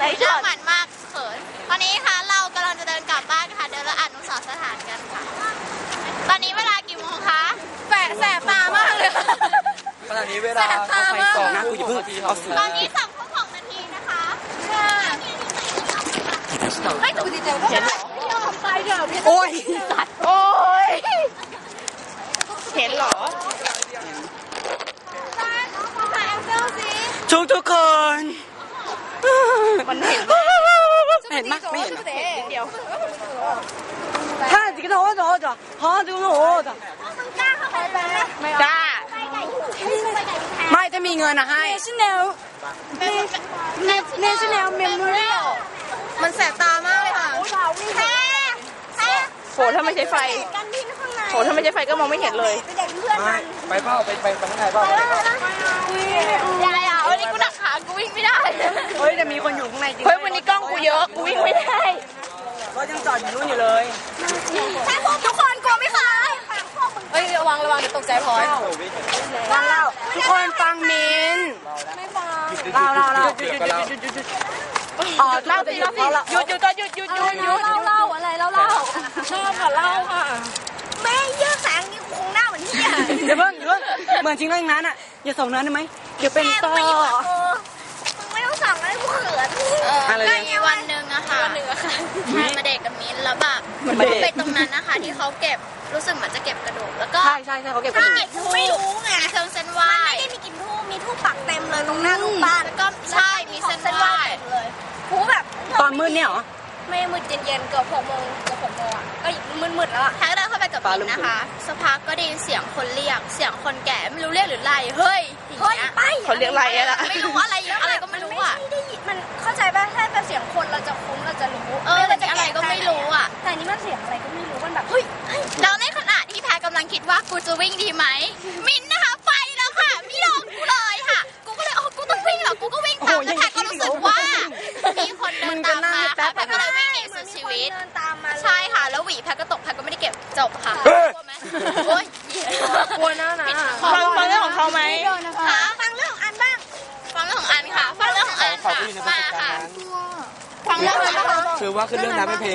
หน้าหมันมากเขินตอนนี้ค่ะเรากำลังจะเดินกลับบ้านค่ะ เดี๋ยวเราอ่านอนุสรณ์สถานกันค่ะ ตอนนี้เวลากี่โมงคะแสบแสบตามากเลย ขณะนี้เวลาเขาไฟสองนะกูอย่าเพิ่งเอาสื่อตอนนี้สองทุ่มสองนาทีนะคะไม่ถูกจริงๆเห็นเหรอไปเดี๋ยวโอ้ยโอ้ยเห็นเหรอทุกทุกๆคนมันเห็นเห็นไหมไม่เห็น เดี๋ยวถ้าจิกโน้ตจ้ะฮะจิกโน้ตจ้ะกล้าเข้าไปไหมกล้าไปไก่อยู่ไปไก่อยู่แทนไม่จะมีเงินนะให้ National เน National Memorial มันแสบตามากเลยค่ะแพ้แพ้โหถ้าไม่ใช้ไฟกันที่ข้างในโหถ้าไม่ใช้ไฟก็มองไม่เห็นเลย ไปเด็กเพื่อนไม่ไปเปล่าไปไปไปข้างในเปล่าอย่ เยอะกูวิ่งไม่ได้รถยังจอดอยู่นู่นอยู่เลยใช่พวกทุกคนกลัวไหมคะเฮ้ยระวังระวังเดี๋ยวตกใจพลอยฟังเราทุกคนฟังมินเราเราเราอ๋อเล่าสิเล่าสิหยุดหยุดก่อนหยุดหยุดหยุดหยุดเล่าเล่าอะไรเล่าเล่าชอบค่ะเล่าค่ะแม่เยื่อแสงนี่คงหน้าเหมือนเหี้ยเดี๋ยวเพิ่งเดี๋ยวเพิ่งเหมือนจริงเรื่องนั้นอะอย่าส่งนั้นได้ไหมเดี๋ยวเป็นแม่ต่อไม่อยู่กับกูมึงไม่ต้องสั่งอะไรกูเขิน แบบไปตรงนั้นนะคะที่เขาเก็บรู้สึกเหมือนจะเก็บกระดูกแล้วก็ใช่ใช่ใช่เขาเก็บกระถ้าดูกเก็บทูไม่รู้ไงเครื่องเส้นไหว้ไม่ได้มีกินทูมีทูปักเต็มเลยตรงหน้าลูกบ้านแล้วก็ใช่มีเส้นไหว้เลยทูแบบตอนมืดเนี่ยเหรอไม่มืดเย็นๆเกือบหกโมงเกือบหกโมงอะก็มืดๆแล้วอะแท็กเดินเข้าไปกับมิ้นนะคะสักพักก็ได้ยินเสียงคนเรียกเสียงคนแก่ไม่รู้เรียกหรือไล่เฮ้ยเฮ้ยไปเขาเรียกอะไรอะล่ะไม่รู้อะไรอะ กูจะวิ่งดีไหม มินนะคะไปแล้วค่ะไม่ยอมกูเลยค่ะ กูก็เลยอ๋อกูต้องวิ่งเหรอ กูก็วิ่งตามแล้วแพรก็รู้สึกว่า มีคนเดินตามมาค่ะแพรก็เลยวิ่งหนีสุดชีวิต เดินตามมาเลยใช่ค่ะ แล้วหวีแพรก็ตกแพรก็ไม่ได้เก็บจบค่ะเฮ้ยกลัวไหมโอ้ยกลัวหน้านะปิดฟังฟังเรื่องของเขาไหมค่ะฟังเรื่องของอันบ้าง ฟังเรื่องของอันค่ะ ฟังเรื่องของอันค่ะ มาค่ะ ฟังเรื่องของอัน คือว่าขึ้นเรื่องน้ำเป็นเพลง